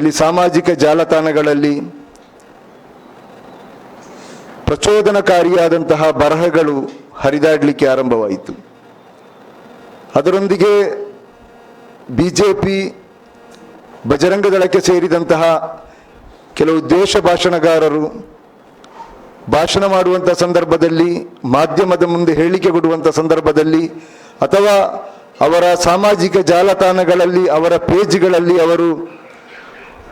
ಇಲ್ಲಿ ಸಾಮಾಜಿಕ ಜಾಲತಾಣಗಳಲ್ಲಿ ಪ್ರಚೋದನಕಾರಿಯಾದಂತಹ ಬರಹಗಳು ಹರಿದಾಡಲಿಕ್ಕೆ ಆರಂಭವಾಯಿತು. ಅದರೊಂದಿಗೆ ಬಿ ಜೆ ಪಿ ಬಜರಂಗ ದಳಕ್ಕೆ ಸೇರಿದಂತಹ ಕೆಲವು ದೇಶ ಭಾಷಣಗಾರರು ಭಾಷಣ ಮಾಡುವಂಥ ಸಂದರ್ಭದಲ್ಲಿ, ಮಾಧ್ಯಮದ ಮುಂದೆ ಹೇಳಿಕೆ ಕೊಡುವಂಥ ಸಂದರ್ಭದಲ್ಲಿ ಅಥವಾ ಅವರ ಸಾಮಾಜಿಕ ಜಾಲತಾಣಗಳಲ್ಲಿ, ಅವರ ಪೇಜ್ಗಳಲ್ಲಿ ಅವರು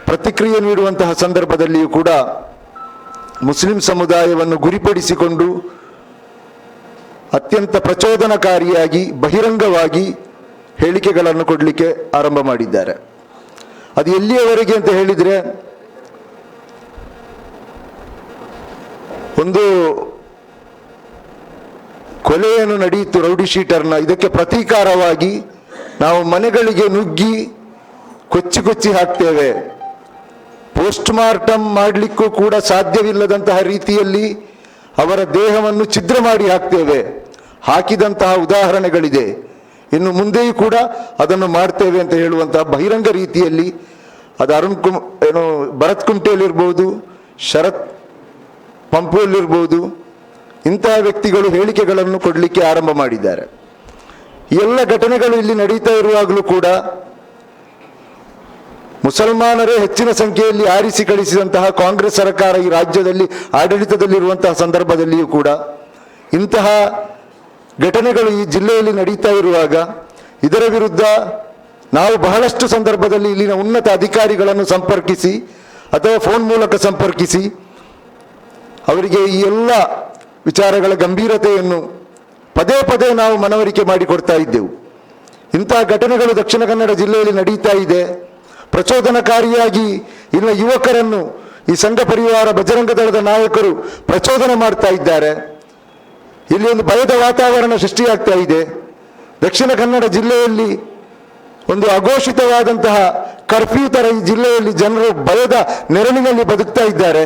ಪ್ರತಿಕ್ರಿಯೆ ನೀಡುವಂತಹ ಸಂದರ್ಭದಲ್ಲಿಯೂ ಕೂಡ ಮುಸ್ಲಿಂ ಸಮುದಾಯವನ್ನು ಗುರಿಪಡಿಸಿಕೊಂಡು ಅತ್ಯಂತ ಪ್ರಚೋದನಕಾರಿಯಾಗಿ, ಬಹಿರಂಗವಾಗಿ ಹೇಳಿಕೆಗಳನ್ನು ಕೊಡಲಿಕ್ಕೆ ಆರಂಭ ಮಾಡಿದ್ದಾರೆ. ಅದು ಎಲ್ಲಿಯವರೆಗೆ ಅಂತ ಹೇಳಿದರೆ, ಒಂದು ಕೊಲೆಯನ್ನು ನಡೆಯಿತು ರೌಡಿ ಶೀಟರ್ನ, ಇದಕ್ಕೆ ಪ್ರತೀಕಾರವಾಗಿ ನಾವು ಮನೆಗಳಿಗೆ ನುಗ್ಗಿ, ಕೊಚ್ಚಿ ಕೊಚ್ಚಿ ಹಾಕ್ತೇವೆ. ಪೋಸ್ಟ್ ಮಾರ್ಟಮ್ ಮಾಡಲಿಕ್ಕೂ ಕೂಡ ಸಾಧ್ಯವಿಲ್ಲದಂತಹ ರೀತಿಯಲ್ಲಿ ಅವರ ದೇಹವನ್ನು ಛಿದ್ರ ಮಾಡಿ ಹಾಕ್ತೇವೆ. ಹಾಕಿದಂತಹ ಉದಾಹರಣೆಗಳಿದೆ. ಇನ್ನು ಮುಂದೆಯೂ ಕೂಡ ಅದನ್ನು ಮಾಡ್ತೇವೆ ಅಂತ ಹೇಳುವಂತಹ ಬಹಿರಂಗ ರೀತಿಯಲ್ಲಿ ಅದು ಅರುಣ್ ಕುಮ್ ಏನು, ಭರತ್ ಕುಮಟೆಯಲ್ಲಿರ್ಬೋದು ಶರತ್ ಪಂಪುವಲ್ಲಿರ್ಬೋದು ಇಂತಹ ವ್ಯಕ್ತಿಗಳು ಹೇಳಿಕೆಗಳನ್ನು ಕೊಡಲಿಕ್ಕೆ ಆರಂಭ ಮಾಡಿದ್ದಾರೆ. ಎಲ್ಲ ಘಟನೆಗಳು ಇಲ್ಲಿ ನಡೀತಾ ಇರುವಾಗಲೂ ಕೂಡ ಮುಸಲ್ಮಾನರೇ ಹೆಚ್ಚಿನ ಸಂಖ್ಯೆಯಲ್ಲಿ ಆರಿಸಿ ಕಳಿಸಿದಂತಹ ಕಾಂಗ್ರೆಸ್ ಸರ್ಕಾರ ಈ ರಾಜ್ಯದಲ್ಲಿ ಆಡಳಿತದಲ್ಲಿರುವಂತಹ ಸಂದರ್ಭದಲ್ಲಿಯೂ ಕೂಡ ಇಂತಹ ಘಟನೆಗಳು ಈ ಜಿಲ್ಲೆಯಲ್ಲಿ ನಡೀತಾ ಇರುವಾಗ ಇದರ ವಿರುದ್ಧ ನಾವು ಬಹಳಷ್ಟು ಸಂದರ್ಭದಲ್ಲಿ ಇಲ್ಲಿನ ಉನ್ನತ ಅಧಿಕಾರಿಗಳನ್ನು ಸಂಪರ್ಕಿಸಿ ಅಥವಾ ಫೋನ್ ಮೂಲಕ ಸಂಪರ್ಕಿಸಿ ಅವರಿಗೆ ಈ ಎಲ್ಲ ವಿಚಾರಗಳ ಗಂಭೀರತೆಯನ್ನು ಪದೇ ಪದೇ ನಾವು ಮನವರಿಕೆ ಮಾಡಿಕೊಡ್ತಾ ಇದ್ದೆವು. ಇಂತಹ ಘಟನೆಗಳು ದಕ್ಷಿಣ ಕನ್ನಡ ಜಿಲ್ಲೆಯಲ್ಲಿ ನಡೀತಾ ಇದೆ. ಪ್ರಚೋದನಕಾರಿಯಾಗಿ ಇನ್ನು ಯುವಕರನ್ನು ಈ ಸಂಘ ಪರಿವಾರ ಬಜರಂಗ ದಳದ ನಾಯಕರು ಪ್ರಚೋದನೆ ಮಾಡ್ತಾ ಇದ್ದಾರೆ. ಇಲ್ಲಿ ಒಂದು ಭಯದ ವಾತಾವರಣ ಸೃಷ್ಟಿಯಾಗ್ತಾ ಇದೆ. ದಕ್ಷಿಣ ಕನ್ನಡ ಜಿಲ್ಲೆಯಲ್ಲಿ ಒಂದು ಅಘೋಷಿತವಾದಂತಹ ಕರ್ಫ್ಯೂ ತರ ಈ ಜಿಲ್ಲೆಯಲ್ಲಿ ಜನರು ಭಯದ ನೆರಳಿನಲ್ಲಿ ಬದುಕ್ತಾ ಇದ್ದಾರೆ.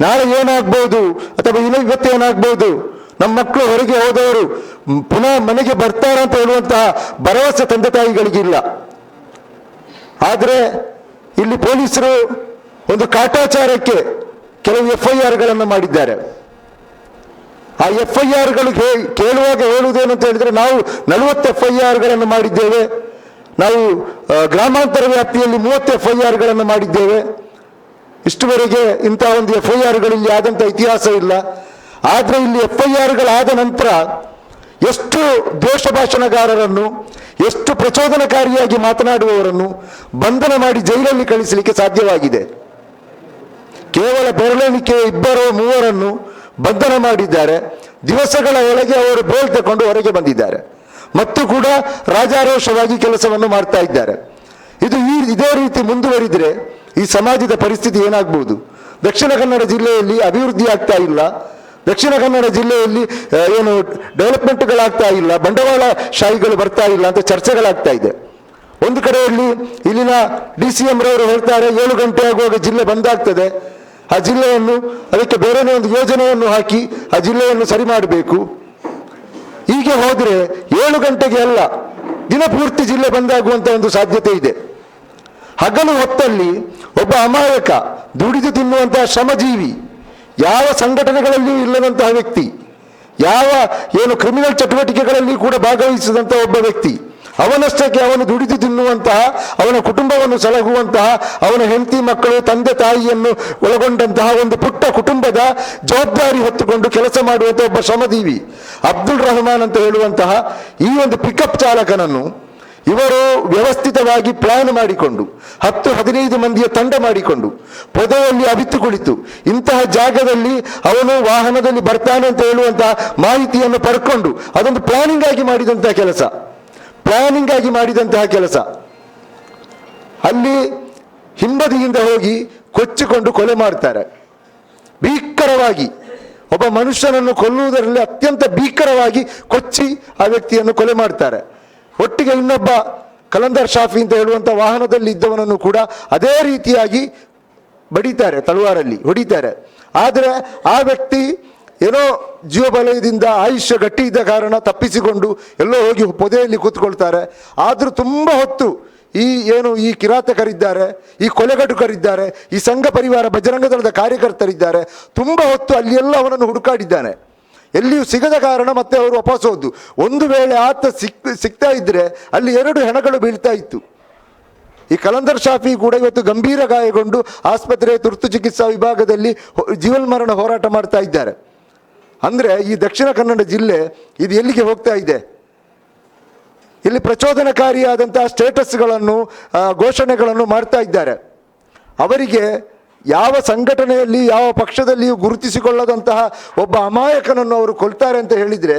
ನಾಳೆ ಏನಾಗ್ಬೋದು ಅಥವಾ ಇನ್ನು ಇವತ್ತೇನಾಗ್ಬೋದು ನಮ್ಮ ಮಕ್ಕಳು ಹೊರಗೆ ಹೋದವರು ಪುನಃ ಮನೆಗೆ ಬರ್ತಾರೆ ಅಂತ ಹೇಳುವಂತಹ ಭರವಸೆ ತಂದೆ ತಾಯಿಗಳಿಗಿಲ್ಲ. ಆದರೆ ಇಲ್ಲಿ ಪೊಲೀಸರು ಒಂದು ಕಾಟಾಚಾರಕ್ಕೆ ಕೆಲವು ಎಫ್ ಐ ಆರ್ಗಳನ್ನು ಮಾಡಿದ್ದಾರೆ. ಆ ಎಫ್ ಐ ಆರ್ಗಳು ಕೇಳುವಾಗ ಹೇಳುವುದೇನು ಅಂತ ಹೇಳಿದ್ರೆ ನಾವು ನಲವತ್ತು ಎಫ್ ಐ ಆರ್ಗಳನ್ನು ಮಾಡಿದ್ದೇವೆ. ನಾವು ಗ್ರಾಮಾಂತರ ವ್ಯಾಪ್ತಿಯಲ್ಲಿ ಮೂವತ್ತು ಎಫ್ ಐ ಆರ್ಗಳನ್ನು ಮಾಡಿದ್ದೇವೆ. ಇಷ್ಟುವರೆಗೆ ಇಂತಹ ಒಂದು ಎಫ್ ಐ ಆರ್ಗಳಲ್ಲಿ ಆದಂಥ ಇತಿಹಾಸ ಇಲ್ಲ. ಆದರೆ ಇಲ್ಲಿ ಎಫ್ ಐ ಆರ್ಗಳಾದ ನಂತರ ಎಷ್ಟು ದ್ವೇಷ ಭಾಷಣಗಾರರನ್ನು, ಎಷ್ಟು ಪ್ರಚೋದನಕಾರಿಯಾಗಿ ಮಾತನಾಡುವವರನ್ನು ಬಂಧನ ಮಾಡಿ ಜೈಲಲ್ಲಿ ಕಳಿಸಲಿಕ್ಕೆ ಸಾಧ್ಯವಾಗಿದೆ. ಕೇವಲ ಬೆರಳೆಣಿಕೆ ಇಬ್ಬರು ಮೂವರನ್ನು ಬಂಧನ ಮಾಡಿದ್ದಾರೆ. ದಿವಸಗಳ ಒಳಗೆ ಅವರು ಬೇಲ್ ತಕೊಂಡು ಹೊರಗೆ ಬಂದಿದ್ದಾರೆ. ಮತ್ತು ಕೂಡ ರಾಜಾರೋಷವಾಗಿ ಕೆಲಸವನ್ನು ಮಾಡ್ತಾ ಇದ್ದಾರೆ. ಇದು ಈ, ಇದೇ ರೀತಿ ಮುಂದುವರಿದರೆ ಈ ಸಮಾಜದ ಪರಿಸ್ಥಿತಿ ಏನಾಗ್ಬೋದು? ದಕ್ಷಿಣ ಕನ್ನಡ ಜಿಲ್ಲೆಯಲ್ಲಿ ಅಭಿವೃದ್ಧಿ ಆಗ್ತಾ ಇಲ್ಲ. ದಕ್ಷಿಣ ಕನ್ನಡ ಜಿಲ್ಲೆಯಲ್ಲಿ ಏನು ಡೆವಲಪ್ಮೆಂಟ್ಗಳಾಗ್ತಾ ಇಲ್ಲ, ಬಂಡವಾಳ ಶಾಹಿಗಳು ಬರ್ತಾ ಇಲ್ಲ ಅಂತ ಚರ್ಚೆಗಳಾಗ್ತಾ ಇದೆ. ಒಂದು ಕಡೆಯಲ್ಲಿ ಇಲ್ಲಿನ ಡಿ ಸಿ ಎಂ ರವರು ಹೇಳ್ತಾರೆ, ಏಳು ಗಂಟೆ ಆಗುವಾಗ ಜಿಲ್ಲೆ ಬಂದಾಗ್ತದೆ ಆ ಜಿಲ್ಲೆಯನ್ನು, ಅದಕ್ಕೆ ಬೇರೆನೇ ಒಂದು ಯೋಜನೆಯನ್ನು ಹಾಕಿ ಆ ಜಿಲ್ಲೆಯನ್ನು ಸರಿ ಮಾಡಬೇಕು. ಹೀಗೆ ಹೋದರೆ ಏಳು ಗಂಟೆಗೆ ಅಲ್ಲ ದಿನಪೂರ್ತಿ ಜಿಲ್ಲೆ ಬಂದಾಗುವಂಥ ಒಂದು ಸಾಧ್ಯತೆ ಇದೆ. ಹಗಲು ಹೊತ್ತಲ್ಲಿ ಒಬ್ಬ ಅಮಾಯಕ ದುಡಿದು ತಿನ್ನುವಂತಹ ಶ್ರಮಜೀವಿ ಯಾವ ಸಂಘಟನೆಗಳಲ್ಲಿಯೂ ಇಲ್ಲದಂತಹ ವ್ಯಕ್ತಿ, ಯಾವ ಏನು ಕ್ರಿಮಿನಲ್ ಚಟುವಟಿಕೆಗಳಲ್ಲಿ ಕೂಡ ಭಾಗವಹಿಸಿದಂತಹ ಒಬ್ಬ ವ್ಯಕ್ತಿ, ಅವನಷ್ಟಕ್ಕೆ ಅವನು ದುಡಿದು ತಿನ್ನುವಂತಹ, ಅವನ ಕುಟುಂಬವನ್ನು ಸಲಹುವಂತಹ, ಅವನ ಹೆಂಡತಿ ಮಕ್ಕಳು, ತಂದೆ ತಾಯಿಯನ್ನು ಒಳಗೊಂಡಂತಹ ಒಂದು ಪುಟ್ಟ ಕುಟುಂಬದ ಜವಾಬ್ದಾರಿ ಹೊತ್ತುಕೊಂಡು ಕೆಲಸ ಮಾಡುವಂತಹ ಒಬ್ಬ ಶ್ರಮದೀವಿ ಅಬ್ದುಲ್ ರಹಮಾನ್ ಅಂತ ಹೇಳುವಂತಹ ಈ ಒಂದು ಪಿಕಪ್ ಚಾಲಕನನ್ನು ಇವರು ವ್ಯವಸ್ಥಿತವಾಗಿ ಪ್ಲಾನ್ ಮಾಡಿಕೊಂಡು, ಹತ್ತು ಹದಿನೈದು ಮಂದಿಯ ತಂಡ ಮಾಡಿಕೊಂಡು, ಪೊದೆಯಲ್ಲಿ ಅವಿತು ಕುಳಿತು, ಇಂತಹ ಜಾಗದಲ್ಲಿ ಅವನು ವಾಹನದಲ್ಲಿ ಬರ್ತಾನೆ ಅಂತ ಹೇಳುವಂತಹ ಮಾಹಿತಿಯನ್ನು ಪಡ್ಕೊಂಡು, ಅದೊಂದು ಪ್ಲಾನಿಂಗ್ ಆಗಿ ಮಾಡಿದಂತಹ ಕೆಲಸ. ಪ್ಲಾನಿಂಗ್ ಆಗಿ ಮಾಡಿದಂತಹ ಕೆಲಸ. ಅಲ್ಲಿ ಹಿಂಬದಿಯಿಂದ ಹೋಗಿ ಕೊಚ್ಚಿಕೊಂಡು ಕೊಲೆ ಮಾಡ್ತಾರೆ. ಭೀಕರವಾಗಿ. ಒಬ್ಬ ಮನುಷ್ಯನನ್ನು ಕೊಲ್ಲುವುದರಲ್ಲಿ ಅತ್ಯಂತ ಭೀಕರವಾಗಿ ಕೊಚ್ಚಿ ಆ ವ್ಯಕ್ತಿಯನ್ನು ಕೊಲೆ ಮಾಡ್ತಾರೆ. ಒಟ್ಟಿಗೆ ಇನ್ನೊಬ್ಬ ಕಲಂದರ್ ಶಾಫಿ ಅಂತ ಹೇಳುವಂಥ ವಾಹನದಲ್ಲಿ ಇದ್ದವನನ್ನು ಕೂಡ ಅದೇ ರೀತಿಯಾಗಿ ಬಡಿತಾರೆ ತಲವಾರಲ್ಲಿ ಹೊಡಿತಾರೆ. ಆದರೆ ಆ ವ್ಯಕ್ತಿ ಏನೋ ಜೀವಬಲಯದಿಂದ ಆಯುಷ್ಯ ಗಟ್ಟಿ ಇದ್ದ ಕಾರಣ ತಪ್ಪಿಸಿಕೊಂಡು ಎಲ್ಲೋ ಹೋಗಿ ಪೊದೆಯಲ್ಲಿ ಕೂತ್ಕೊಳ್ತಾರೆ. ಆದರೂ ತುಂಬ ಹೊತ್ತು ಈ ಏನು ಈ ಕಿರಾತಕರಿದ್ದಾರೆ, ಈ ಕೊಲೆಗಟುಕರಿದ್ದಾರೆ, ಈ ಸಂಘ ಪರಿವಾರ ಬಜರಂಗದಳದ ಕಾರ್ಯಕರ್ತರಿದ್ದಾರೆ. ತುಂಬ ಹೊತ್ತು ಅಲ್ಲಿ ಎಲ್ಲ ಅವನನ್ನು ಹುಡುಕಾಡಿದ್ದಾನೆ. ಎಲ್ಲಿಯೂ ಸಿಗದ ಕಾರಣ ಮತ್ತೆ ಅವರು ವಾಪಸ್ ಹೋದ್ದು. ಒಂದು ವೇಳೆ ಆತ ಸಿಕ್, ಸಿಗ್ತಾ ಇದ್ದರೆ ಅಲ್ಲಿ ಎರಡು ಹೆಣಗಳು ಬೀಳ್ತಾ ಇತ್ತು. ಈ ಕಲಂದರ್ ಶಾಫಿ ಕೂಡ ಇವತ್ತು ಗಂಭೀರ ಗಾಯಗೊಂಡು ಆಸ್ಪತ್ರೆ ತುರ್ತು ಚಿಕಿತ್ಸಾ ವಿಭಾಗದಲ್ಲಿ ಜೀವನ್ಮರಣ ಹೋರಾಟ ಮಾಡ್ತಾ ಇದ್ದಾರೆ. ಅಂದರೆ ಈ ದಕ್ಷಿಣ ಕನ್ನಡ ಜಿಲ್ಲೆ ಇದು ಎಲ್ಲಿಗೆ ಹೋಗ್ತಾ ಇದೆ? ಇಲ್ಲಿ ಪ್ರಚೋದನಕಾರಿಯಾದಂಥ ಸ್ಟೇಟಸ್ಗಳನ್ನು ಘೋಷಣೆಗಳನ್ನು ಮಾಡ್ತಾ ಇದ್ದಾರೆ. ಅವರಿಗೆ ಯಾವ ಸಂಘಟನೆಯಲ್ಲಿ ಯಾವ ಪಕ್ಷದಲ್ಲಿಯೂ ಗುರುತಿಸಿಕೊಳ್ಳದಂತಹ ಒಬ್ಬ ಅಮಾಯಕನನ್ನು ಅವರು ಕೊಲ್ತಾರೆ ಅಂತ ಹೇಳಿದರೆ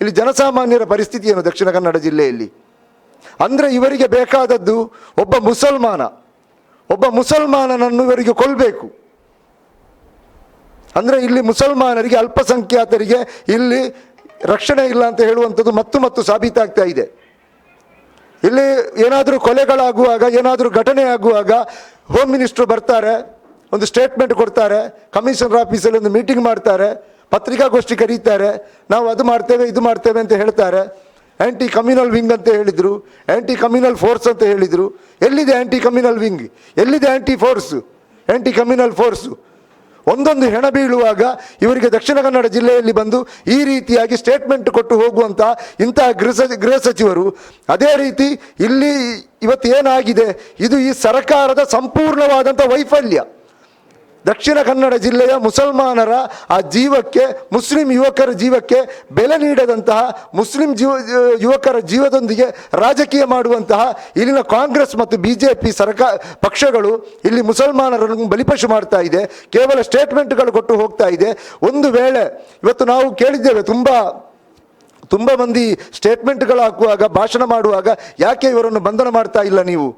ಇಲ್ಲಿ ಜನಸಾಮಾನ್ಯರ ಪರಿಸ್ಥಿತಿ ಏನು ದಕ್ಷಿಣ ಕನ್ನಡ ಜಿಲ್ಲೆಯಲ್ಲಿ? ಅಂದರೆ ಇವರಿಗೆ ಬೇಕಾದದ್ದು ಒಬ್ಬ ಮುಸಲ್ಮಾನ. ಒಬ್ಬ ಮುಸಲ್ಮಾನನನ್ನು ಇವರಿಗೆ ಕೊಲ್ಲಬೇಕು ಅಂದರೆ ಇಲ್ಲಿ ಮುಸಲ್ಮಾನರಿಗೆ, ಅಲ್ಪಸಂಖ್ಯಾತರಿಗೆ ಇಲ್ಲಿ ರಕ್ಷಣೆ ಇಲ್ಲ ಅಂತ ಹೇಳುವಂಥದ್ದು ಮತ್ತು ಮತ್ತು ಸಾಬೀತಾಗ್ತಾ ಇದೆ. ಇಲ್ಲಿ ಏನಾದರೂ ಕೊಲೆಗಳಾಗುವಾಗ, ಏನಾದರೂ ಘಟನೆ ಆಗುವಾಗ ಹೋಮ್ ಮಿನಿಸ್ಟ್ರು ಬರ್ತಾರೆ. ಒಂದು ಸ್ಟೇಟ್ಮೆಂಟ್ ಕೊಡ್ತಾರೆ. ಕಮಿಷನರ್ ಆಫೀಸಲ್ಲಿ ಒಂದು ಮೀಟಿಂಗ್ ಮಾಡ್ತಾರೆ. ಪತ್ರಿಕಾಗೋಷ್ಠಿ ಕರೀತಾರೆ. ನಾವು ಅದು ಮಾಡ್ತೇವೆ, ಇದು ಮಾಡ್ತೇವೆ ಅಂತ ಹೇಳ್ತಾರೆ. ಆ್ಯಂಟಿ ಕಮ್ಯುನಲ್ ವಿಂಗ್ ಅಂತ ಹೇಳಿದರು. ಆ್ಯಂಟಿ ಕಮ್ಯುನಲ್ ಫೋರ್ಸ್ ಅಂತ ಹೇಳಿದರು. ಎಲ್ಲಿದೆ ಆ್ಯಂಟಿ ಕಮ್ಯುನಲ್ ವಿಂಗ್ ಎಲ್ಲಿದೆ anti force anti communal force ಒಂದೊಂದು ಹೆಣ ಬೀಳುವಾಗ ಇವರಿಗೆ ದಕ್ಷಿಣ ಕನ್ನಡ ಜಿಲ್ಲೆಯಲ್ಲಿ ಬಂದು ಈ ರೀತಿಯಾಗಿ ಸ್ಟೇಟ್ಮೆಂಟ್ ಕೊಟ್ಟು ಹೋಗುವಂಥ ಇಂತಹ ಗೃಹ ಗೃಹ ಸಚಿವರು, ಅದೇ ರೀತಿ ಇಲ್ಲಿ ಇವತ್ತು ಏನಾಗಿದೆ? ಇದು ಈ ಸರ್ಕಾರದ ಸಂಪೂರ್ಣವಾದಂಥ ವೈಫಲ್ಯ. ದಕ್ಷಿಣ ಕನ್ನಡ ಜಿಲ್ಲೆಯ ಮುಸಲ್ಮಾನರ ಆ ಜೀವಕ್ಕೆ, ಮುಸ್ಲಿಂ ಯುವಕರ ಜೀವಕ್ಕೆ ಬೆಲೆ ನೀಡದಂತಹ, ಮುಸ್ಲಿಂ ಜೀವ ಯುವಕರ ಜೀವದೊಂದಿಗೆ ರಾಜಕೀಯ ಮಾಡುವಂತಹ ಇಲ್ಲಿನ ಕಾಂಗ್ರೆಸ್ ಮತ್ತು ಬಿ ಜೆ ಪಿ ಸರ್ಕಾರ ಪಕ್ಷಗಳು ಇಲ್ಲಿ ಮುಸಲ್ಮಾನರನ್ನು ಬಲಿಪಶು ಮಾಡ್ತಾ ಇದೆ. ಕೇವಲ ಸ್ಟೇಟ್ಮೆಂಟ್ಗಳು ಕೊಟ್ಟು ಹೋಗ್ತಾ ಇದೆ. ಒಂದು ವೇಳೆ ಇವತ್ತು ನಾವು ಕೇಳಿದ್ದೇವೆ, ತುಂಬ ತುಂಬ ಮಂದಿ ಸ್ಟೇಟ್ಮೆಂಟ್ಗಳು ಹಾಕುವಾಗ ಭಾಷಣ ಮಾಡುವಾಗ ಯಾಕೆ ಇವರನ್ನು ಬಂಧನ ಮಾಡ್ತಾ ಇಲ್ಲ ನೀವು?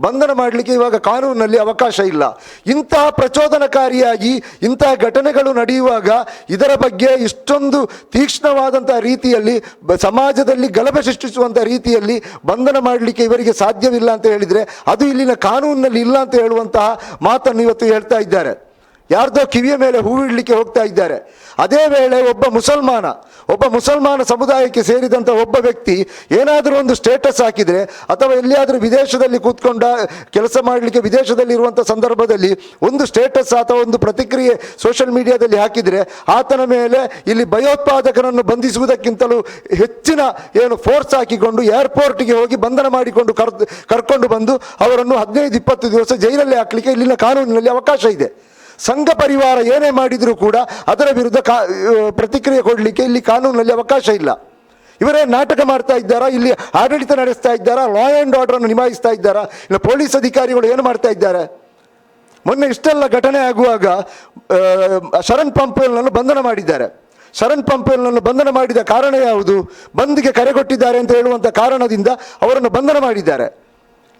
ಬಂಧನ ಮಾಡಲಿಕ್ಕೆ ಇವಾಗ ಕಾನೂನಿನಲ್ಲಿ ಅವಕಾಶ ಇಲ್ಲ. ಇಂತಹ ಪ್ರಚೋದನಕಾರಿಯಾಗಿ, ಇಂತಹ ಘಟನೆಗಳು ನಡೆಯುವಾಗ ಇದರ ಬಗ್ಗೆ ಇಷ್ಟೊಂದು ತೀಕ್ಷ್ಣವಾದಂಥ ರೀತಿಯಲ್ಲಿ ಸಮಾಜದಲ್ಲಿ ಗಲಭೆ ಸೃಷ್ಟಿಸುವಂಥ ರೀತಿಯಲ್ಲಿ ಬಂಧನ ಮಾಡಲಿಕ್ಕೆ ಇವರಿಗೆ ಸಾಧ್ಯವಿಲ್ಲ ಅಂತ ಹೇಳಿದರೆ ಅದು ಇಲ್ಲಿನ ಕಾನೂನಿನಲ್ಲಿ ಇಲ್ಲ ಅಂತ ಹೇಳುವಂತಹ ಮಾತನ್ನು ಇವತ್ತು ಹೇಳ್ತಾ ಇದ್ದಾರೆ. ಯಾರ್ದೋ ಕಿವಿಯ ಮೇಲೆ ಹೂವಿಡಲಿಕ್ಕೆ ಹೋಗ್ತಾ ಇದ್ದಾರೆ. ಅದೇ ವೇಳೆ ಒಬ್ಬ ಮುಸಲ್ಮಾನ ಒಬ್ಬ ಮುಸಲ್ಮಾನ ಸಮುದಾಯಕ್ಕೆ ಸೇರಿದಂಥ ಒಬ್ಬ ವ್ಯಕ್ತಿ ಏನಾದರೂ ಒಂದು ಸ್ಟೇಟಸ್ ಹಾಕಿದರೆ ಅಥವಾ ಎಲ್ಲಿಯಾದರೂ ವಿದೇಶದಲ್ಲಿ ಕೂತ್ಕೊಂಡ ಕೆಲಸ ಮಾಡಲಿಕ್ಕೆ ವಿದೇಶದಲ್ಲಿ ಇರುವಂಥ ಸಂದರ್ಭದಲ್ಲಿ ಒಂದು ಸ್ಟೇಟಸ್ ಅಥವಾ ಒಂದು ಪ್ರತಿಕ್ರಿಯೆ ಸೋಷಿಯಲ್ ಮೀಡಿಯಾದಲ್ಲಿ ಹಾಕಿದರೆ ಆತನ ಮೇಲೆ ಇಲ್ಲಿ ಭಯೋತ್ಪಾದಕರನ್ನು ಬಂಧಿಸುವುದಕ್ಕಿಂತಲೂ ಹೆಚ್ಚಿನ ಏನು ಫೋರ್ಸ್ ಹಾಕಿಕೊಂಡು ಏರ್ಪೋರ್ಟ್ಗೆ ಹೋಗಿ ಬಂಧನ ಮಾಡಿಕೊಂಡು ಕರ್, ಕರ್ಕೊಂಡು ಬಂದು ಅವರನ್ನು ಹದಿನೈದು ಇಪ್ಪತ್ತು ದಿವಸ ಜೈಲಲ್ಲಿ ಹಾಕಲಿಕ್ಕೆ ಇಲ್ಲಿನ ಕಾನೂನಿನಲ್ಲಿ ಅವಕಾಶ ಇದೆ. ಸಂಘ ಪರಿವಾರ ಏನೇ ಮಾಡಿದರೂ ಕೂಡ ಅದರ ವಿರುದ್ಧ ಕಾ ಪ್ರತಿಕ್ರಿಯೆ ಕೊಡಲಿಕ್ಕೆ ಇಲ್ಲಿ ಕಾನೂನಲ್ಲಿ ಅವಕಾಶ ಇಲ್ಲ. ಇವರೇ ನಾಟಕ ಮಾಡ್ತಾ ಇದ್ದಾರಾ? ಇಲ್ಲಿ ಆಡಳಿತ ನಡೆಸ್ತಾ ಇದ್ದಾರಾ? ಲಾ ಆ್ಯಂಡ್ ಆರ್ಡರನ್ನು ನಿಭಾಯಿಸ್ತಾ ಇದ್ದಾರಾ? ಇಲ್ಲ ಪೊಲೀಸ್ ಅಧಿಕಾರಿಗಳು ಏನು ಮಾಡ್ತಾ ಇದ್ದಾರೆ? ಮೊನ್ನೆ ಇಷ್ಟೆಲ್ಲ ಘಟನೆ ಆಗುವಾಗ ಶರಣ್ ಪಂಪೇಲ್ನನ್ನು ಬಂಧನ ಮಾಡಿದ್ದಾರೆ. ಶರಣ್ ಪಂಪೇಲ್ನನ್ನು ಬಂಧನ ಮಾಡಿದ ಕಾರಣ ಯಾವುದು? ಬಂದ್ಗೆ ಕರೆಗೊಟ್ಟಿದ್ದಾರೆ ಅಂತ ಹೇಳುವಂಥ ಕಾರಣದಿಂದ ಅವರನ್ನು ಬಂಧನ ಮಾಡಿದ್ದಾರೆ.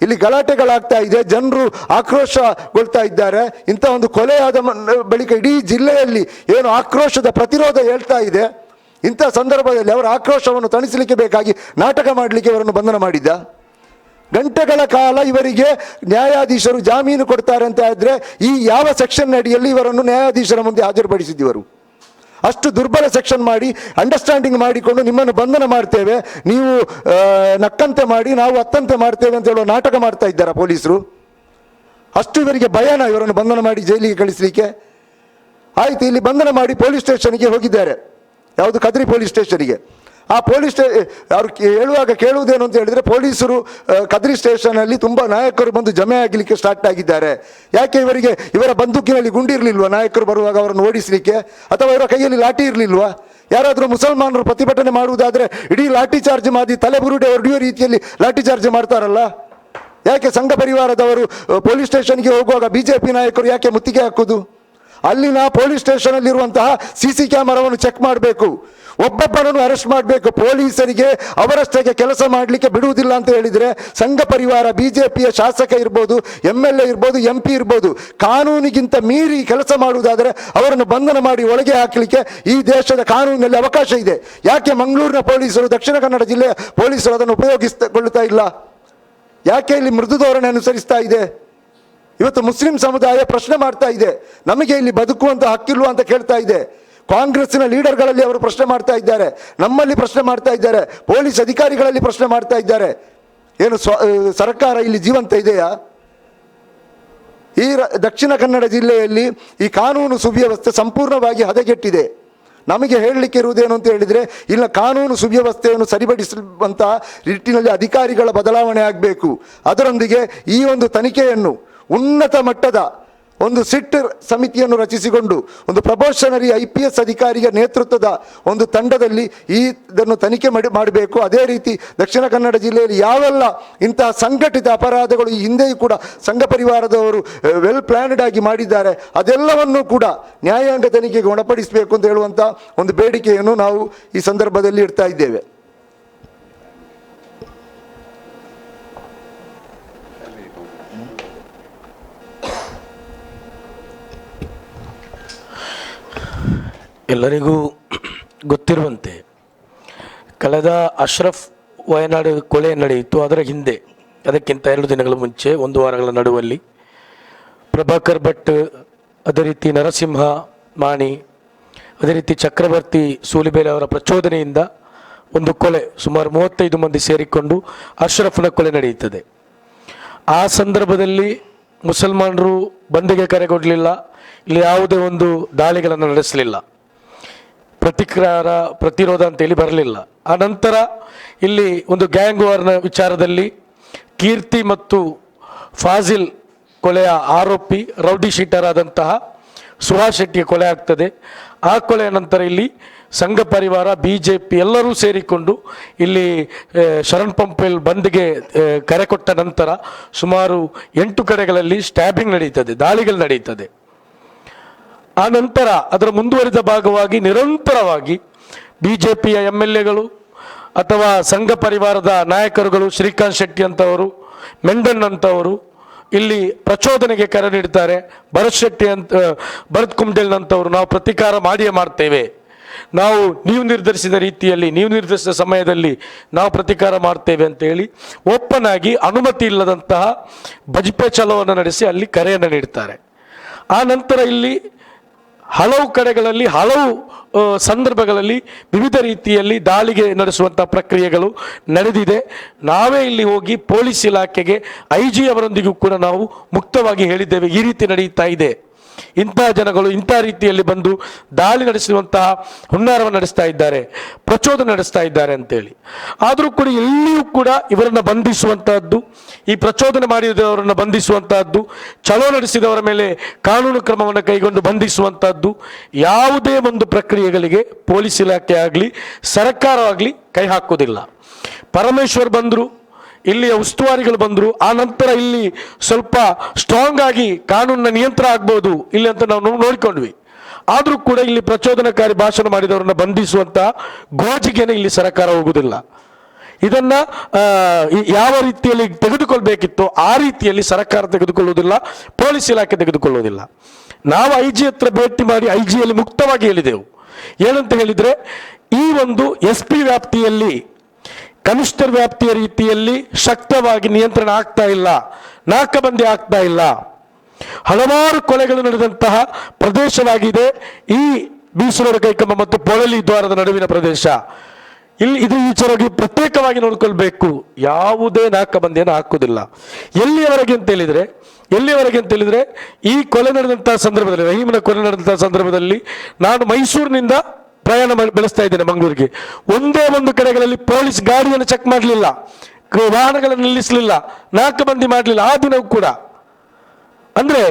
ಇಲ್ಲಿ ಗಲಾಟೆಗಳಾಗ್ತಾ ಇದೆ, ಜನರು ಆಕ್ರೋಶಗೊಳ್ತಾ ಇದ್ದಾರೆ. ಇಂಥ ಒಂದು ಕೊಲೆಯಾದ ಬಳಿಕ ಇಡೀ ಜಿಲ್ಲೆಯಲ್ಲಿ ಏನು ಆಕ್ರೋಶದ ಪ್ರತಿರೋಧ ಹೇಳ್ತಾ ಇದೆ. ಇಂಥ ಸಂದರ್ಭದಲ್ಲಿ ಅವರ ಆಕ್ರೋಶವನ್ನು ತಣಿಸಲಿಕ್ಕೆ ಬೇಕಾಗಿ ನಾಟಕ ಮಾಡಲಿಕ್ಕೆ ಇವರನ್ನು ಬಂಧನ ಮಾಡಿದ್ದ. ಗಂಟೆಗಳ ಕಾಲ ಇವರಿಗೆ ನ್ಯಾಯಾಧೀಶರು ಜಾಮೀನು ಕೊಡ್ತಾರೆ ಅಂತ ಆದರೆ ಈ ಯಾವ ಸೆಕ್ಷನ್ ಅಡಿಯಲ್ಲಿ ಇವರನ್ನು ನ್ಯಾಯಾಧೀಶರ ಮುಂದೆ ಹಾಜರುಪಡಿಸಿದ್ದರು ಅಷ್ಟು ದುರ್ಬಲ ಸೆಕ್ಷನ್ ಮಾಡಿ ಅಂಡರ್ಸ್ಟ್ಯಾಂಡಿಂಗ್ ಮಾಡಿಕೊಂಡು ನಿಮ್ಮನ್ನು ಬಂಧನ ಮಾಡ್ತೇವೆ. ನೀವು ನಕ್ಕಂತೆ ಮಾಡಿ, ನಾವು ಅತ್ತಂತೆ ಮಾಡ್ತೇವೆ ಅಂತ ಹೇಳುವ ನಾಟಕ ಮಾಡ್ತಾ ಇದ್ದಾರಾ ಪೊಲೀಸರು? ಅಷ್ಟು ಇವರಿಗೆ ಭಯನ ಇವರನ್ನು ಬಂಧನ ಮಾಡಿ ಜೈಲಿಗೆ ಕಳಿಸಲಿಕ್ಕೆ. ಆಯ್ತು, ಇಲ್ಲಿ ಬಂಧನ ಮಾಡಿ ಪೊಲೀಸ್ ಸ್ಟೇಷನ್ಗೆ ಹೋಗಿದ್ದಾರೆ. ಯಾವುದು ಕದ್ರಿ ಪೊಲೀಸ್ ಸ್ಟೇಷನ್ಗೆ. ಆ ಪೊಲೀಸ್ ಸ್ಟೇ ಅವರು ಹೇಳುವಾಗ ಕೇಳುವುದೇನು ಅಂತ ಹೇಳಿದರೆ ಪೊಲೀಸರು ಕದ್ರಿ ಸ್ಟೇಷನಲ್ಲಿ ತುಂಬ ನಾಯಕರು ಬಂದು ಜಮೆ ಆಗಲಿಕ್ಕೆ ಸ್ಟಾರ್ಟ್ ಆಗಿದ್ದಾರೆ. ಯಾಕೆ ಇವರಿಗೆ ಇವರ ಬಂದೂಕಿನಲ್ಲಿ ಗುಂಡಿರಲಿಲ್ವಾ ನಾಯಕರು ಬರುವಾಗ ಅವರನ್ನು ಓಡಿಸಲಿಕ್ಕೆ? ಅಥವಾ ಇವರ ಕೈಯಲ್ಲಿ ಲಾಠಿ ಇರಲಿಲ್ವಾ? ಯಾರಾದರೂ ಮುಸಲ್ಮಾನರು ಪ್ರತಿಭಟನೆ ಮಾಡುವುದಾದರೆ ಇಡೀ ಲಾಠಿ ಚಾರ್ಜ್ ಮಾಡಿ ತಲೆ ಬುರುಡೆ ಹೊರಡಿಯೋ ರೀತಿಯಲ್ಲಿ ಲಾಠಿ ಚಾರ್ಜ್ ಮಾಡ್ತಾರಲ್ಲ? ಯಾಕೆ ಸಂಘ ಪರಿವಾರದವರು ಪೊಲೀಸ್ ಸ್ಟೇಷನ್ಗೆ ಹೋಗುವಾಗ ಬಿ ಜೆ ಪಿ ನಾಯಕರು ಯಾಕೆ ಮುತ್ತಿಗೆ ಹಾಕೋದು? ಅಲ್ಲಿನ ಪೊಲೀಸ್ ಸ್ಟೇಷನಲ್ಲಿರುವಂತಹ ಸಿ ಸಿ ಕ್ಯಾಮರಾವನ್ನು ಚೆಕ್ ಮಾಡಬೇಕು. ಒಬ್ಬೊಬ್ಬರನ್ನು ಅರೆಸ್ಟ್ ಮಾಡಬೇಕು. ಪೊಲೀಸರಿಗೆ ಅವರಷ್ಟಕ್ಕೆ ಕೆಲಸ ಮಾಡಲಿಕ್ಕೆ ಬಿಡುವುದಿಲ್ಲ ಅಂತ ಹೇಳಿದರೆ ಸಂಘ ಪರಿವಾರ, ಬಿಜೆಪಿಯ ಶಾಸಕ ಇರ್ಬೋದು ಎಂ ಎಲ್ ಎ ಇರ್ಬೋದು ಎಂ ಪಿ ಇರ್ಬೋದು, ಕಾನೂನಿಗಿಂತ ಮೀರಿ ಕೆಲಸ ಮಾಡುವುದಾದರೆ ಅವರನ್ನು ಬಂಧನ ಮಾಡಿ ಒಳಗೆ ಹಾಕಲಿಕ್ಕೆ ಈ ದೇಶದ ಕಾನೂನಿನಲ್ಲಿ ಅವಕಾಶ ಇದೆ. ಯಾಕೆ ಮಂಗಳೂರಿನ ಪೊಲೀಸರು, ದಕ್ಷಿಣ ಕನ್ನಡ ಜಿಲ್ಲೆಯ ಪೊಲೀಸರು ಅದನ್ನು ಉಪಯೋಗಿಸಿಕೊಳ್ಳುತ್ತಾ ಇಲ್ಲ? ಯಾಕೆ ಇಲ್ಲಿ ಮೃದು ಧೋರಣೆ ಅನುಸರಿಸ್ತಾ ಇದೆ? ಇವತ್ತು ಮುಸ್ಲಿಂ ಸಮುದಾಯ ಪ್ರಶ್ನೆ ಮಾಡ್ತಾ ಇದೆ. ನಮಗೆ ಇಲ್ಲಿ ಬದುಕುವಂಥ ಹಕ್ಕಿಲ್ವಾ ಅಂತ ಕೇಳ್ತಾ ಇದೆ. ಕಾಂಗ್ರೆಸ್ಸಿನ ಲೀಡರ್ಗಳಲ್ಲಿ ಅವರು ಪ್ರಶ್ನೆ ಮಾಡ್ತಾ ಇದ್ದಾರೆ, ನಮ್ಮಲ್ಲಿ ಪ್ರಶ್ನೆ ಮಾಡ್ತಾ ಇದ್ದಾರೆ, ಪೊಲೀಸ್ ಅಧಿಕಾರಿಗಳಲ್ಲಿ ಪ್ರಶ್ನೆ ಮಾಡ್ತಾ ಇದ್ದಾರೆ. ಏನು ಸ್ವ ಸರ್ಕಾರ ಇಲ್ಲಿ ಜೀವಂತ ಇದೆಯಾ? ಈ ದಕ್ಷಿಣ ಕನ್ನಡ ಜಿಲ್ಲೆಯಲ್ಲಿ ಈ ಕಾನೂನು ಸುವ್ಯವಸ್ಥೆ ಸಂಪೂರ್ಣವಾಗಿ ಹದಗೆಟ್ಟಿದೆ. ನಮಗೆ ಹೇಳಲಿಕ್ಕೆ ಇರುವುದೇನು ಅಂತ ಹೇಳಿದರೆ ಇಲ್ಲ ಕಾನೂನು ಸುವ್ಯವಸ್ಥೆಯನ್ನು ಸರಿಪಡಿಸುವಂತಹ ನಿಟ್ಟಿನಲ್ಲಿ ಅಧಿಕಾರಿಗಳ ಬದಲಾವಣೆ ಆಗಬೇಕು. ಅದರೊಂದಿಗೆ ಈ ಒಂದು ತನಿಖೆಯನ್ನು ಉನ್ನತ ಮಟ್ಟದ ಒಂದು ಸಿಟ್ ಸಮಿತಿಯನ್ನು ರಚಿಸಿಕೊಂಡು ಒಂದು ಪ್ರಬೋಷನರಿ ಐ ಪಿ ಎಸ್ ಅಧಿಕಾರಿಯ ನೇತೃತ್ವದ ಒಂದು ತಂಡದಲ್ಲಿ ಈ ಇದನ್ನು ತನಿಖೆ ಮಾಡಿ ಮಾಡಬೇಕು. ಅದೇ ರೀತಿ ದಕ್ಷಿಣ ಕನ್ನಡ ಜಿಲ್ಲೆಯಲ್ಲಿ ಯಾವೆಲ್ಲ ಇಂತಹ ಸಂಘಟಿತ ಅಪರಾಧಗಳು ಈ ಹಿಂದೆಯೂ ಕೂಡ ಸಂಘ ಪರಿವಾರದವರು ವೆಲ್ ಪ್ಲ್ಯಾನ್ಡ್ ಆಗಿ ಮಾಡಿದ್ದಾರೆ, ಅದೆಲ್ಲವನ್ನು ಕೂಡ ನ್ಯಾಯಾಂಗ ತನಿಖೆಗೆ ಒಣಪಡಿಸಬೇಕು ಅಂತ ಹೇಳುವಂಥ ಒಂದು ಬೇಡಿಕೆಯನ್ನು ನಾವು ಈ ಸಂದರ್ಭದಲ್ಲಿ ಇಡ್ತಾ ಇದ್ದೇವೆ. ಎಲ್ಲರಿಗೂ ಗೊತ್ತಿರುವಂತೆ ಕಳೆದ ಅಶ್ರಫ್ ವಯನಾಡು ಕೊಲೆ ನಡೆಯಿತು ಅದರ ಹಿಂದೆ, ಅದಕ್ಕಿಂತ ಎರಡು ದಿನಗಳ ಮುಂಚೆ, ಒಂದು ವಾರಗಳ ನಡುವಲ್ಲಿ ಪ್ರಭಾಕರ್ ಭಟ್, ಅದೇ ರೀತಿ ನರಸಿಂಹ ಮಾಣಿ, ಅದೇ ರೀತಿ ಚಕ್ರವರ್ತಿ ಸೂಲಿಬೇಲೆ ಅವರ ಪ್ರಚೋದನೆಯಿಂದ ಒಂದು ಕೊಲೆ ಸುಮಾರು ಮೂವತ್ತೈದು ಮಂದಿ ಸೇರಿಕೊಂಡು ಅಶ್ರಫ್ನ ಕೊಲೆ ನಡೆಯುತ್ತದೆ. ಆ ಸಂದರ್ಭದಲ್ಲಿ ಮುಸಲ್ಮಾನರು ಬಂದಿಗೆ ಕರೆಗೊಡಲಿಲ್ಲ, ಇಲ್ಲಿ ಯಾವುದೇ ಒಂದು ದಾಳಿಗಳನ್ನು ನಡೆಸಲಿಲ್ಲ. ಪ್ರತಿಕಾರ ಪ್ರತಿರೋಧ ಅಂತೇಳಿ ಬರಲಿಲ್ಲ. ಆ ನಂತರ ಇಲ್ಲಿ ಒಂದು ಗ್ಯಾಂಗ್ ವಾರ್ನ ವಿಚಾರದಲ್ಲಿ ಕೀರ್ತಿ ಮತ್ತು ಫಾಜಿಲ್ ಕೊಲೆಯ ಆರೋಪಿ ರೌಡಿ ಶೀಟರ್ ಆದಂತಹ ಸುಹಾಸ್ ಶೆಟ್ಟಿಗೆ ಕೊಲೆ ಆಗ್ತದೆ. ಆ ಕೊಲೆಯ ನಂತರ ಇಲ್ಲಿ ಸಂಘ ಪರಿವಾರ ಬಿ ಜೆ ಪಿ ಎಲ್ಲರೂ ಸೇರಿಕೊಂಡು ಇಲ್ಲಿ ಶರಣ್ ಪಂಪೆಲ್ ಬಂದ್ಗೆ ಕರೆ ಕೊಟ್ಟ ನಂತರ ಸುಮಾರು ಎಂಟು ಕಡೆಗಳಲ್ಲಿ ಸ್ಟ್ಯಾಬಿಂಗ್ ನಡೀತದೆ, ದಾಳಿಗಳು ನಡೀತದೆ. ಆ ನಂತರ ಅದರ ಮುಂದುವರಿದ ಭಾಗವಾಗಿ ನಿರಂತರವಾಗಿ ಬಿ ಜೆ ಪಿಯ ಎಂ ಎಲ್ ಎಗಳು ಅಥವಾ ಸಂಘ ಪರಿವಾರದ ನಾಯಕರುಗಳು ಶ್ರೀಕಾಂತ್ ಶೆಟ್ಟಿ ಅಂತವರು, ಮೆಂಡನ್ ಅಂತವರು ಇಲ್ಲಿ ಪ್ರಚೋದನೆಗೆ ಕರೆ ನೀಡ್ತಾರೆ. ಭರತ್ ಶೆಟ್ಟಿ ಅಂತ ಭರತ್ ಕುಮ್ಡೆಲ್ ಅಂತವರು ನಾವು ಪ್ರತಿಕಾರ ಮಾಡಿಯೇ ಮಾಡ್ತೇವೆ. ನಾವು ನೀವು ನಿರ್ಧರಿಸಿದ ರೀತಿಯಲ್ಲಿ, ನೀವು ನಿರ್ಧರಿಸಿದ ಸಮಯದಲ್ಲಿ ನಾವು ಪ್ರತಿಕಾರ ಮಾಡ್ತೇವೆ ಅಂತೇಳಿ ಓಪನ್ ಆಗಿ ಅನುಮತಿ ಇಲ್ಲದಂತಹ ಬಜ್ಪೆ ಚಲವನ್ನು ನಡೆಸಿ ಅಲ್ಲಿ ಕರೆಯನ್ನು ನೀಡ್ತಾರೆ. ಆ ನಂತರ ಇಲ್ಲಿ ಹಲವು ಕಡೆಗಳಲ್ಲಿ, ಹಲವು ಸಂದರ್ಭಗಳಲ್ಲಿ ವಿವಿಧ ರೀತಿಯಲ್ಲಿ ದಾಳಿಗೆ ನಡೆಸುವಂಥ ಪ್ರಕ್ರಿಯೆಗಳು ನಡೆದಿದೆ. ನಾವೇ ಇಲ್ಲಿ ಹೋಗಿ ಪೊಲೀಸ್ ಇಲಾಖೆಗೆ, ಐ ಜಿ ಅವರೊಂದಿಗೂ ಕೂಡ ನಾವು ಮುಕ್ತವಾಗಿ ಹೇಳಿದ್ದೇವೆ. ಈ ರೀತಿ ನಡೆಯುತ್ತಾ ಇದೆ. ಇಂತಹ ಜನಗಳು ಇಂತಹ ರೀತಿಯಲ್ಲಿ ಬಂದು ದಾಳಿ ನಡೆಸುವಂತಹ ಹುನ್ನಾರವನ್ನು ನಡೆಸ್ತಾ ಇದ್ದಾರೆ, ಪ್ರಚೋದನೆ ನಡೆಸ್ತಾ ಇದ್ದಾರೆ ಅಂತೇಳಿ. ಆದರೂ ಕೂಡ ಎಲ್ಲಿಯೂ ಕೂಡ ಇವರನ್ನು ಬಂಧಿಸುವಂತಹದ್ದು, ಈ ಪ್ರಚೋದನೆ ಮಾಡಿದವರನ್ನು ಬಂಧಿಸುವಂತಹದ್ದು ಚಲೋ ನಡೆಸಿದವರ ಮೇಲೆ ಕಾನೂನು ಕ್ರಮವನ್ನು ಕೈಗೊಂಡು ಬಂಧಿಸುವಂತಹದ್ದು, ಯಾವುದೇ ಒಂದು ಪ್ರಕ್ರಿಯೆಗಳಿಗೆ ಪೊಲೀಸ್ ಇಲಾಖೆ ಆಗಲಿ ಸರ್ಕಾರವಾಗಲಿ ಕೈ ಹಾಕೋದಿಲ್ಲ ಪರಮೇಶ್ವರ್ ಬಂದರು ಇಲ್ಲಿಯ ಉಸ್ತುವಾರಿಗಳು ಬಂದರು. ಆ ನಂತರ ಇಲ್ಲಿ ಸ್ವಲ್ಪ ಸ್ಟ್ರಾಂಗ್ ಆಗಿ ಕಾನೂನಿನ ನಿಯಂತ್ರಣ ಆಗ್ಬೋದು ಇಲ್ಲಿ ಅಂತ ನಾವು ನೋಡಿಕೊಂಡ್ವಿ. ಆದರೂ ಕೂಡ ಇಲ್ಲಿ ಪ್ರಚೋದನಕಾರಿ ಭಾಷಣ ಮಾಡಿದವರನ್ನ ಬಂಧಿಸುವಂಥ ಗೋಜಿಗೆನೆ ಇಲ್ಲಿ ಸರ್ಕಾರ ಹೋಗುವುದಿಲ್ಲ ಇದನ್ನ ಯಾವ ರೀತಿಯಲ್ಲಿ ತೆಗೆದುಕೊಳ್ಬೇಕಿತ್ತು ಆ ರೀತಿಯಲ್ಲಿ ಸರ್ಕಾರ ತೆಗೆದುಕೊಳ್ಳುವುದಿಲ್ಲ, ಪೊಲೀಸ್ ಇಲಾಖೆ ತೆಗೆದುಕೊಳ್ಳುವುದಿಲ್ಲ. ನಾವು ಐ ಜಿ ಹತ್ರ ಭೇಟಿ ಮಾಡಿ ಐ ಜಿಯಲ್ಲಿ ಮುಕ್ತವಾಗಿ ಹೇಳಿದೆವು. ಏನಂತ ಹೇಳಿದ್ರೆ, ಈ ಒಂದು ಎಸ್ ಪಿ ವ್ಯಾಪ್ತಿಯಲ್ಲಿ ಕನಿಷ್ಠ ವ್ಯಾಪ್ತಿಯ ರೀತಿಯಲ್ಲಿ ಶಕ್ತವಾಗಿ ನಿಯಂತ್ರಣ ಆಗ್ತಾ ಇಲ್ಲ, ನಾಕಬಂದಿ ಆಗ್ತಾ ಇಲ್ಲ. ಹಲವಾರು ಕೊಲೆಗಳು ನಡೆದಂತಹ ಪ್ರದೇಶವಾಗಿದೆ. ಈ ಬೀಸಲೂರು ಕೈಕಂಬ ಮತ್ತು ಪೊಳಲಿ ದ್ವಾರದ ನಡುವಿನ ಪ್ರದೇಶ. ಇಲ್ಲಿ ಇದು ವಿಚಾರವಾಗಿ ಪ್ರತ್ಯೇಕವಾಗಿ ನೋಡ್ಕೊಳ್ಬೇಕು. ಯಾವುದೇ ನಾಕಬಂದಿಯನ್ನು ಹಾಕುವುದಿಲ್ಲ. ಎಲ್ಲಿಯವರೆಗೆ ಅಂತ ಹೇಳಿದ್ರೆ, ಎಲ್ಲಿಯವರೆಗೆ ಅಂತ ಹೇಳಿದ್ರೆ, ಈ ಕೊಲೆ ನಡೆದಂತಹ ಸಂದರ್ಭದಲ್ಲಿ, ರಹೀಮನ ಕೊಲೆ ನಡೆದಂತಹ ಸಂದರ್ಭದಲ್ಲಿ ನಾನು ಮೈಸೂರಿನಿಂದ ಪ್ರಯಾಣ ಬೆಳೆಸ್ತಾ ಇದ್ದೇನೆ ಮಂಗಳೂರಿಗೆ. ಒಂದೇ ಒಂದು ಕಡೆಗಳಲ್ಲಿ ಪೊಲೀಸ್ ಗಾಡಿಯನ್ನು ಚೆಕ್ ಮಾಡಲಿಲ್ಲ. ವಾಹನಗಳನ್ನು ನಿಲ್ಲಿಸಲಿಲ್ಲ. ನಾಲ್ಕು ಮಂದಿ ಮಾಡಲಿಲ್ಲ. ಆ ದಿನವೂ ಕೂಡ. ಅಂದ್ರೆ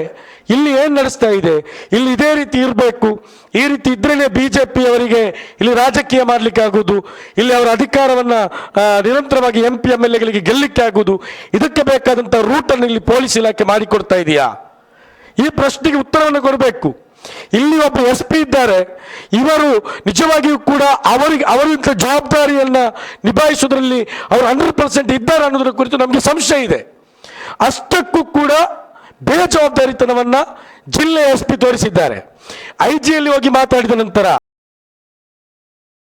ಇಲ್ಲಿ ಏನು ನಡೆಸ್ತಾ ಇದೆ? ಇಲ್ಲಿ ಇದೇ ರೀತಿ ಇರಬೇಕು. ಈ ರೀತಿ ಇದ್ರೇನೆ ಬಿಜೆಪಿ ಅವರಿಗೆ ಇಲ್ಲಿ ರಾಜಕೀಯ ಮಾಡ್ಲಿಕ್ಕೆ ಆಗುವುದು. ಇಲ್ಲಿ ಅವರ ಅಧಿಕಾರವನ್ನ ನಿರಂತರವಾಗಿ ಎಂ ಪಿ ಎಂ ಎಲ್ ಎಗಳಿಗೆ ಗೆಲ್ಲಲಿಕ್ಕೆ ಆಗುವುದು. ಇದಕ್ಕೆ ಬೇಕಾದಂಥ ರೂಟನ್ನು ಇಲ್ಲಿ ಪೊಲೀಸ್ ಇಲಾಖೆ ಮಾಡಿಕೊಡ್ತಾ ಇದೆಯಾ? ಈ ಪ್ರಶ್ನೆಗೆ ಉತ್ತರವನ್ನು ಕೊಡಬೇಕು. ಇಲ್ಲಿ ಒಬ್ಬ ಎಸ್ ಪಿ ಇದ್ದಾರೆ. ಇವರು ನಿಜವಾಗಿಯೂ ಕೂಡ ಅವರಿಗೆ ಅವರಿಂತ ಜವಾಬ್ದಾರಿಯನ್ನ ನಿಭಾಯಿಸುವುದರಲ್ಲಿ ಅವರು ಹಂಡ್ರೆಡ್ ಪರ್ಸೆಂಟ್ ಇದ್ದಾರೆ ಅನ್ನೋದರ ಕುರಿತು ನಮಗೆ ಸಂಶಯ ಇದೆ. ಅಷ್ಟಕ್ಕೂ ಕೂಡ ಬೇಜವಾಬ್ದಾರಿತನವನ್ನ ಜಿಲ್ಲೆ ಎಸ್ ಪಿ ತೋರಿಸಿದ್ದಾರೆ. ಐ ಜಿಯಲ್ಲಿ ಹೋಗಿ ಮಾತಾಡಿದ ನಂತರ